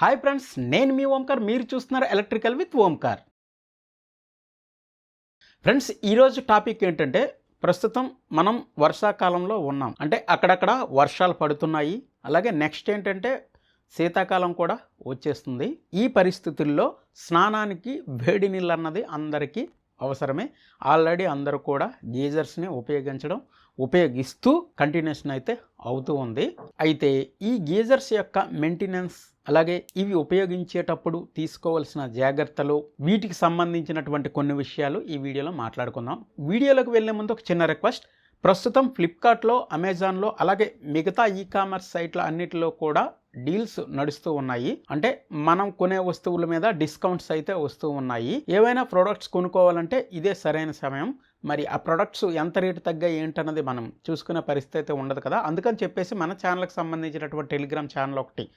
Hi friends నేను మీ ఓంకార్ మీరు చూస్తున్నారు ఎలక్ట్రికల్ విత్ ఓంకార్. ఫ్రెండ్స్ ఈరోజు టాపిక్ ఏంటంటే ప్రస్తుతం మనం వర్షాకాలంలో ఉన్నాం. అంటే అక్కడక్కడ వర్షాలు పడుతున్నాయి. అలాగే నెక్స్ట్ ఏంటంటే శీతాకాలం కూడా వచ్చేస్తుంది. ఈ పరిస్థితుల్లో స్నానానికి వేడి నీళ్ళు అన్నది అందరికీ అవసరమే. ఆల్రెడీ అందరూ కూడా గీజర్స్ని ఉపయోగించడం ఉపయోగిస్తూ కంటిన్యూషన్ అయితే అవుతూ ఉంది. అయితే ఈ గీజర్స్ యొక్క మెయింటెనెన్స్ అలాగే ఇవి ఉపయోగించేటప్పుడు తీసుకోవాల్సిన జాగ్రత్తలు వీటికి సంబంధించినటువంటి కొన్ని విషయాలు ఈ వీడియోలో మాట్లాడుకుందాం. వీడియోలోకి వెళ్ళే ముందు ఒక చిన్న రిక్వెస్ట్. ప్రస్తుతం ఫ్లిప్కార్ట్లో అమెజాన్లో అలాగే మిగతా ఈ కామర్స్ సైట్ల అన్నిటిలో కూడా డీల్స్ నడుస్తూ ఉన్నాయి. అంటే మనం కొనే వస్తువుల మీద డిస్కౌంట్స్ అయితే వస్తూ ఉన్నాయి. ఏవైనా ప్రోడక్ట్స్ కొనుక్కోవాలంటే ఇదే సరైన సమయం. మరి ఆ ప్రొడక్ట్స్ ఎంత రేటు తగ్గా ఏంటన్నది మనం చూసుకునే పరిస్థితి అయితే ఉండదు కదా. అందుకని చెప్పేసి మన ఛానల్కి సంబంధించినటువంటి టెలిగ్రామ్ ఛానల్ ఒకటి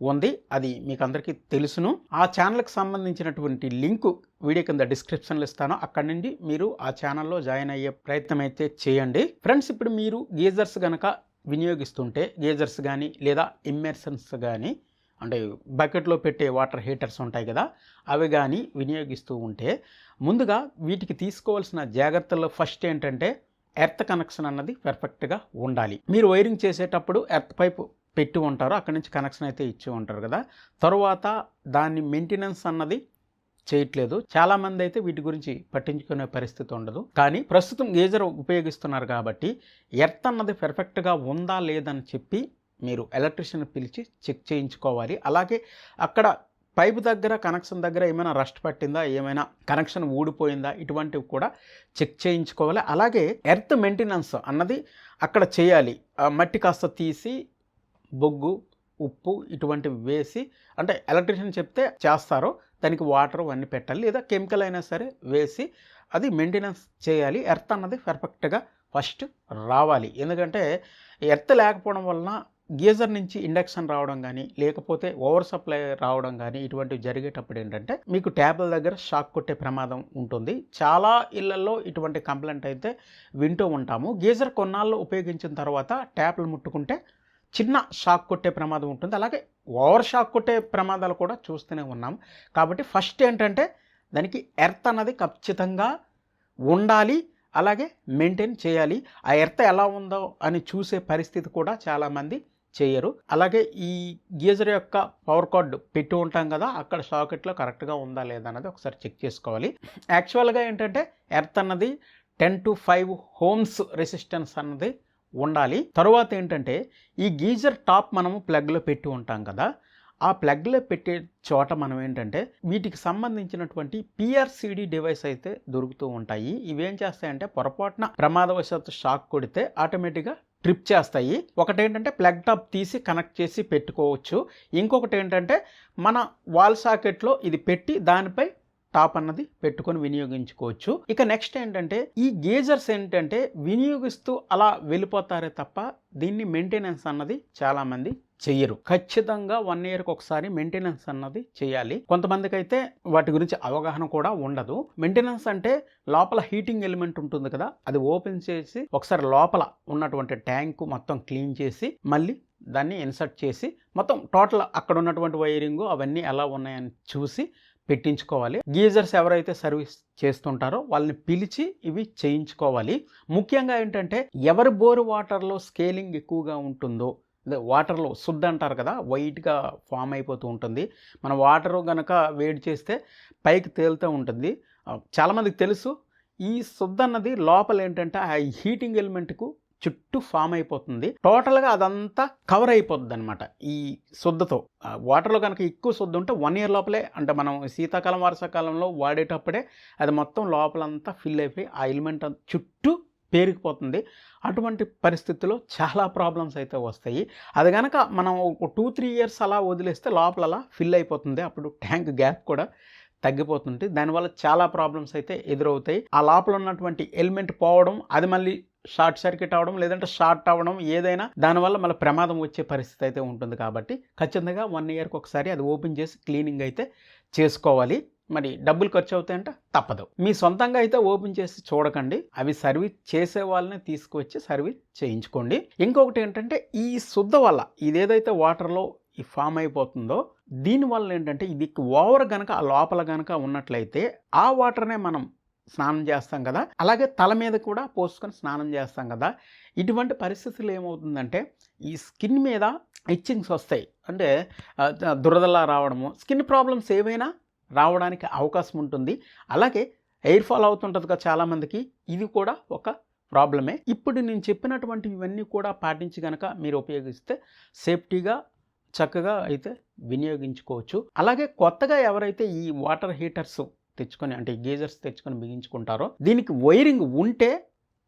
ఉంది. అది మీకు అందరికీ తెలుసును. ఆ ఛానల్కి సంబంధించినటువంటి లింకు వీడియో కింద డిస్క్రిప్షన్లో ఇస్తాను. అక్కడ నుండి మీరు ఆ ఛానల్లో జాయిన్ అయ్యే ప్రయత్నం అయితే చేయండి. ఫ్రెండ్స్ ఇప్పుడు మీరు గీజర్స్ కనుక వినియోగిస్తుంటే గేజర్స్ కానీ లేదా ఇమ్మెర్సన్స్ కానీ అంటే బకెట్లో పెట్టే వాటర్ హీటర్స్ ఉంటాయి కదా అవి కానీ వినియోగిస్తూ ఉంటే ముందుగా వీటికి తీసుకోవాల్సిన జాగ్రత్తల్లో ఫస్ట్ ఏంటంటే ఎర్త్ కనెక్షన్ అన్నది పెర్ఫెక్ట్గా ఉండాలి. మీరు వైరింగ్ చేసేటప్పుడు ఎర్త్ పైప్ పెట్టి ఉంటారు అక్కడి నుంచి కనెక్షన్ అయితే ఇచ్చి ఉంటారు కదా. తర్వాత దాని మెయింటెనెన్స్ అన్నది చేయట్లేదు. చాలామంది అయితే వీటి గురించి పట్టించుకునే పరిస్థితి ఉండదు. కానీ ప్రస్తుతం గేజర్ ఉపయోగిస్తున్నారు కాబట్టి ఎర్త్ అన్నది పెర్ఫెక్ట్గా ఉందా లేదని చెప్పి మీరు ఎలక్ట్రిషియన్ పిలిచి చెక్ చేయించుకోవాలి. అలాగే అక్కడ పైపు దగ్గర కనెక్షన్ దగ్గర ఏమైనా రస్ట్ పట్టిందా ఏమైనా కనెక్షన్ ఊడిపోయిందా ఇటువంటివి కూడా చెక్ చేయించుకోవాలి. అలాగే ఎర్త్ మెయింటెనెన్స్ అన్నది అక్కడ చేయాలి. ఆ మట్టి కాస్త తీసి బొగ్గు ఉప్పు ఇటువంటివి వేసి అంటే ఎలక్ట్రిషియన్ చెప్తే చేస్తారో. దానికి వాటర్ అన్నీ పెట్టాలి. లేదా కెమికల్ అయినా సరే వేసి అది మెయింటెనెన్స్ చేయాలి. ఎర్త్ అన్నది పర్ఫెక్ట్గా ఫస్ట్ రావాలి. ఎందుకంటే ఎర్త్ లేకపోవడం వలన గీజర్ నుంచి ఇండక్షన్ రావడం కానీ లేకపోతే ఓవర్ సప్లై రావడం కానీ ఇటువంటివి జరిగేటప్పుడు ఏంటంటే మీకు ట్యాబ్ల దగ్గర షాక్ కొట్టే ప్రమాదం ఉంటుంది. చాలా ఇళ్ళలో ఇటువంటి కంప్లైంట్ అయితే వింటూ ఉంటాము. గీజర్ కొన్నాళ్ళు ఉపయోగించిన తర్వాత ట్యాప్లు ముట్టుకుంటే చిన్న షాక్ కొట్టే ప్రమాదం ఉంటుంది. అలాగే ఓవర్ షాక్ కొట్టే ప్రమాదాలు కూడా చూస్తూనే ఉన్నాం. కాబట్టి ఫస్ట్ ఏంటంటే దానికి ఎర్త్ అన్నది ఖచ్చితంగా ఉండాలి. అలాగే మెయింటైన్ చేయాలి. ఆ ఎర్త్ ఎలా ఉందో అని చూసే పరిస్థితి కూడా చాలామంది చేయరు. అలాగే ఈ గీజర్ యొక్క పవర్ కార్డ్ పెట్టి ఉంటాం కదా అక్కడ సాకెట్లో కరెక్ట్గా ఉందా లేదా అన్నది ఒకసారి చెక్ చేసుకోవాలి. యాక్చువల్గా ఏంటంటే ఎర్త్ అన్నది ten to five ohms resistance అన్నది ఉండాలి. తరువాత ఏంటంటే ఈ గీజర్ టాప్ మనము ప్లగ్లో పెట్టి ఉంటాం కదా ఆ ప్లగ్లో పెట్టే చోట మనం ఏంటంటే వీటికి సంబంధించినటువంటి పిఆర్సిడి డివైస్ అయితే దొరుకుతూ ఉంటాయి. ఇవేం చేస్తాయంటే పొరపాటున ప్రమాదవశాత్తు షాక్ కొడితే ఆటోమేటిక్గా ట్రిప్ చేస్తాయి. ఒకటి ఏంటంటే ప్లగ్ టాప్ తీసి కనెక్ట్ చేసి పెట్టుకోవచ్చు. ఇంకొకటి ఏంటంటే మన వాల్ సాకెట్లో ఇది పెట్టి దానిపై టాప్ అన్నది పెట్టుకొని వినియోగించుకోవచ్చు. ఇక నెక్స్ట్ ఏంటంటే ఈ గేజర్స్ ఏంటంటే వినియోగిస్తూ అలా వెళ్ళిపోతారే తప్ప దీన్ని మెయింటెనెన్స్ అన్నది చాలామంది చెయ్యరు. ఖచ్చితంగా వన్ ఇయర్కి ఒకసారి మెయింటెనెన్స్ అన్నది చేయాలి కొంతమందికి అయితే వాటి గురించి అవగాహన కూడా ఉండదు. మెయింటెనెన్స్ అంటే లోపల హీటింగ్ ఎలిమెంట్ ఉంటుంది కదా అది ఓపెన్ చేసి ఒకసారి లోపల ఉన్నటువంటి ట్యాంక్ మొత్తం క్లీన్ చేసి మళ్ళీ దాన్ని ఇన్సర్ట్ చేసి మొత్తం టోటల్ అక్కడ ఉన్నటువంటి వైరింగ్ అవన్నీ ఎలా ఉన్నాయని చూసి పెట్టించుకోవాలి. గీజర్స్ ఎవరైతే సర్వీస్ చేస్తుంటారో వాళ్ళని పిలిచి ఇవి చేయించుకోవాలి. ముఖ్యంగా ఏంటంటే ఎవరి బోరు వాటర్లో స్కేలింగ్ ఎక్కువగా ఉంటుందో వాటర్లో శుద్ధ అంటారు కదా వైట్గా ఫామ్ అయిపోతూ ఉంటుంది. మన వాటర్ కనుక వేడి చేస్తే పైకి తేలుతూ ఉంటుంది. చాలామందికి తెలుసు ఈ శుద్ధ అన్నది లోపల ఏంటంటే ఆ హీటింగ్ ఎలిమెంట్కు చుట్టూ ఫామ్ అయిపోతుంది. టోటల్గా అదంతా కవర్ అయిపోతుంది అనమాట ఈ శుద్ధతో. వాటర్లో కనుక ఎక్కువ శుద్ధ ఉంటే వన్ ఇయర్ లోపలే అంటే మనం శీతాకాలం వర్షాకాలంలో వాడేటప్పుడే అది మొత్తం లోపలంతా ఫిల్ అయిపోయి ఆ ఎలిమెంట్ చుట్టూ పేరుకుపోతుంది. అటువంటి పరిస్థితుల్లో చాలా ప్రాబ్లమ్స్ అయితే వస్తాయి. అది కనుక మనం ఒక టూ త్రీ ఇయర్స్ అలా వదిలేస్తే లోపల అలా ఫిల్ అయిపోతుంది. అప్పుడు ట్యాంక్ గ్యాప్ కూడా తగ్గిపోతుంది దానివల్ల చాలా ప్రాబ్లమ్స్ అయితే ఎదురవుతాయి. ఆ లోపల ఉన్నటువంటి ఎలిమెంట్ పోవడం అది మళ్ళీ షార్ట్ సర్క్యూట్ అవ్వడం లేదంటే షార్ట్ అవ్వడం ఏదైనా దానివల్ల మళ్ళీ ప్రమాదం వచ్చే పరిస్థితి అయితే ఉంటుంది కాబట్టి ఖచ్చితంగా వన్ ఇయర్కి ఒకసారి అది ఓపెన్ చేసి క్లీనింగ్ అయితే చేసుకోవాలి. మరి డబ్బులు ఖర్చు అవుతాయంటే? తప్పదు. మీ సొంతంగా అయితే ఓపెన్ చేసి చూడకండి. అవి సర్వీస్ చేసే వాళ్ళని తీసుకువచ్చి సర్వీస్ చేయించుకోండి. ఇంకొకటి ఏంటంటే ఈ శుద్ధ వల్ల ఇదేదైతే వాటర్లో ఈ ఫామ్ అయిపోతుందో దీనివల్ల ఏంటంటే ఇది ఓవర్ కనుక ఆ లోపల కనుక ఉన్నట్లయితే ఆ వాటర్నే మనం స్నానం చేస్తాం కదా. అలాగే తల మీద కూడా పోసుకొని స్నానం చేస్తాం కదా. ఇటువంటి పరిస్థితులు ఏమవుతుందంటే ఈ స్కిన్ మీద ఇచ్చింగ్స్ వస్తాయి. అంటే దురదలా రావడము స్కిన్ ప్రాబ్లమ్స్ ఏవైనా రావడానికి అవకాశం ఉంటుంది. అలాగే ఎయిర్ ఫాల్ అవుతుంటుంది కదా చాలామందికి ఇది కూడా ఒక ప్రాబ్లమే. ఇప్పుడు నేను చెప్పినటువంటి ఇవన్నీ కూడా పాటించి కనుక మీరు ఉపయోగిస్తే సేఫ్టీగా చక్కగా అయితే వినియోగించుకోవచ్చు. అలాగే కొత్తగా ఎవరైతే ఈ వాటర్ హీటర్స్ తెచ్చుకొని అంటే గీజర్స్ తెచ్చుకొని బిగించుకుంటారో దీనికి వైరింగ్ ఉంటే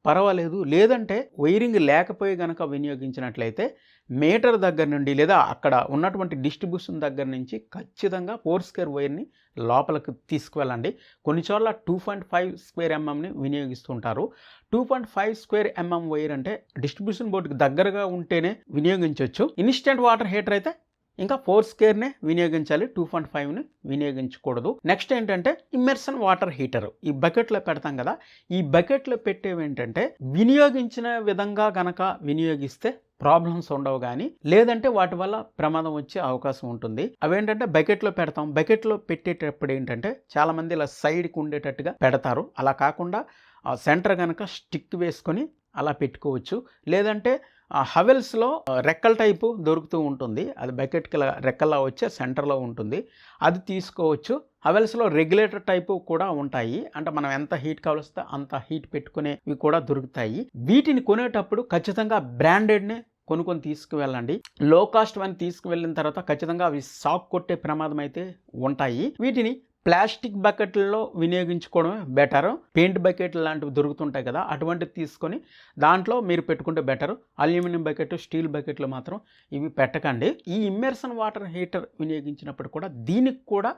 పర్వాలేదు. లేదంటే వైరింగ్ లేకపోయి గనక వినియోగించినట్లయితే మీటర్ దగ్గర నుండి లేదా అక్కడ ఉన్నటువంటి డిస్ట్రిబ్యూషన్ దగ్గర నుంచి ఖచ్చితంగా ఫోర్ స్క్వేర్ వైర్ని లోపలికి తీసుకువెళ్ళండి. కొన్ని చోట్ల టూ పాయింట్ ఫైవ్ స్క్వేర్ ఎంఎంని వినియోగిస్తుంటారు. Two point five square MM wire అంటే డిస్ట్రిబ్యూషన్ బోర్డుకి దగ్గరగా ఉంటేనే వినియోగించవచ్చు ఇన్స్టెంట్ వాటర్ హీటర్ అయితే ఇంకా ఫోర్ స్కేర్నే వినియోగించాలి టూ పాయింట్ ఫైవ్ని వినియోగించకూడదు. నెక్స్ట్ ఏంటంటే ఇమ్మర్సన్ వాటర్ హీటర్ ఈ బకెట్లో పెడతాం కదా ఈ బకెట్లో పెట్టేవి ఏంటంటే వినియోగించిన విధంగా గనక వినియోగిస్తే ప్రాబ్లమ్స్ ఉండవు కానీ లేదంటే వాటి వల్ల ప్రమాదం వచ్చే అవకాశం ఉంటుంది. అవేంటంటే బకెట్లో పెడతాం. బకెట్లో పెట్టేటప్పుడు ఏంటంటే చాలామంది ఇలా సైడ్కి ఉండేటట్టుగా పెడతారు. అలా కాకుండా ఆ సెంటర్ కనుక స్టిక్ వేసుకొని అలా పెట్టుకోవచ్చు. లేదంటే ఆ హవెల్స్లో రెక్కల టైపు దొరుకుతూ ఉంటుంది. అది బకెట్కి ఇలా రెక్కలా వచ్చే సెంటర్లో ఉంటుంది. అది తీసుకోవచ్చు. హవెల్స్లో రెగ్యులేటర్ టైపు కూడా ఉంటాయి. అంటే మనం ఎంత హీట్ కావలిస్తే అంత హీట్ పెట్టుకునేవి కూడా దొరుకుతాయి. వీటిని కొనేటప్పుడు ఖచ్చితంగా బ్రాండెడ్నే కొనుక్కొని తీసుకువెళ్ళండి. లో కాస్ట్ వన్ తీసుకువెళ్ళిన తర్వాత ఖచ్చితంగా అవి షాక్ కొట్టే ప్రమాదం అయితే ఉంటాయి. వీటిని ప్లాస్టిక్ బకెట్లలో వినియోగించుకోవడమే బెటర్. పెయింట్ బకెట్ లాంటివి దొరుకుతుంటాయి కదా అటువంటివి తీసుకొని దాంట్లో మీరు పెట్టుకుంటే బెటర్. అల్యూమినియం బకెట్ స్టీల్ బకెట్లు మాత్రం ఇవి పెట్టకండి. ఈ ఇమ్మెర్సన్ వాటర్ హీటర్ వినియోగించినప్పుడు కూడా దీనికి కూడా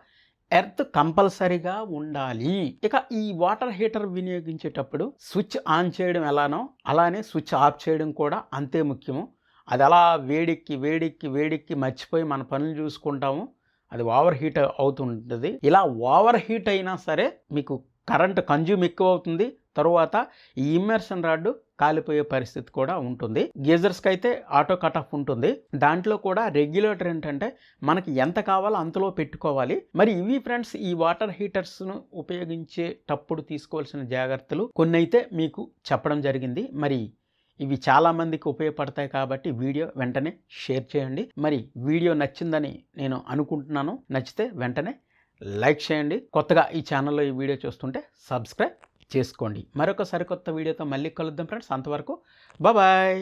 ఎర్త్ కంపల్సరీగా ఉండాలి. ఇక ఈ వాటర్ హీటర్ వినియోగించేటప్పుడు స్విచ్ ఆన్ చేయడం ఎలానో అలానే స్విచ్ ఆఫ్ చేయడం కూడా అంతే ముఖ్యము. అది అలా వేడెక్కి వేడెక్కి వేడెక్కి మర్చిపోయి మన పనులు చూసుకుంటాము. అది ఓవర్ హీట్ అవుతుంటుంది. ఇలా ఓవర్ హీట్ అయినా సరే మీకు కరెంట్ కన్జ్యూమ్ ఎక్కువ అవుతుంది తరువాత ఈ ఇమ్మర్షన్ రాడ్ కాలిపోయే పరిస్థితి కూడా ఉంటుంది. గీజర్స్కి అయితే ఆటో కట్ ఆఫ్ ఉంటుంది. దాంట్లో కూడా రెగ్యులేటర్ ఏంటంటే మనకి ఎంత కావాలో అంతలో పెట్టుకోవాలి. మరి ఇవి ఫ్రెండ్స్ ఈ వాటర్ హీటర్స్ను ఉపయోగించేటప్పుడు తీసుకోవాల్సిన జాగ్రత్తలు కొన్ని అయితే మీకు చెప్పడం జరిగింది. మరి ఇవి చాలామందికి ఉపయోగపడతాయి కాబట్టి వీడియో వెంటనే షేర్ చేయండి. మరి వీడియో నచ్చిందని నేను అనుకుంటున్నాను. నచ్చితే వెంటనే లైక్ చేయండి. కొత్తగా ఈ ఛానల్లో ఈ వీడియో చూస్తుంటే సబ్స్క్రైబ్ చేసుకోండి. మరొక సరికొత్త వీడియోతో మళ్ళీ కలుద్దాం ఫ్రెండ్స్. అంతవరకు బాయ్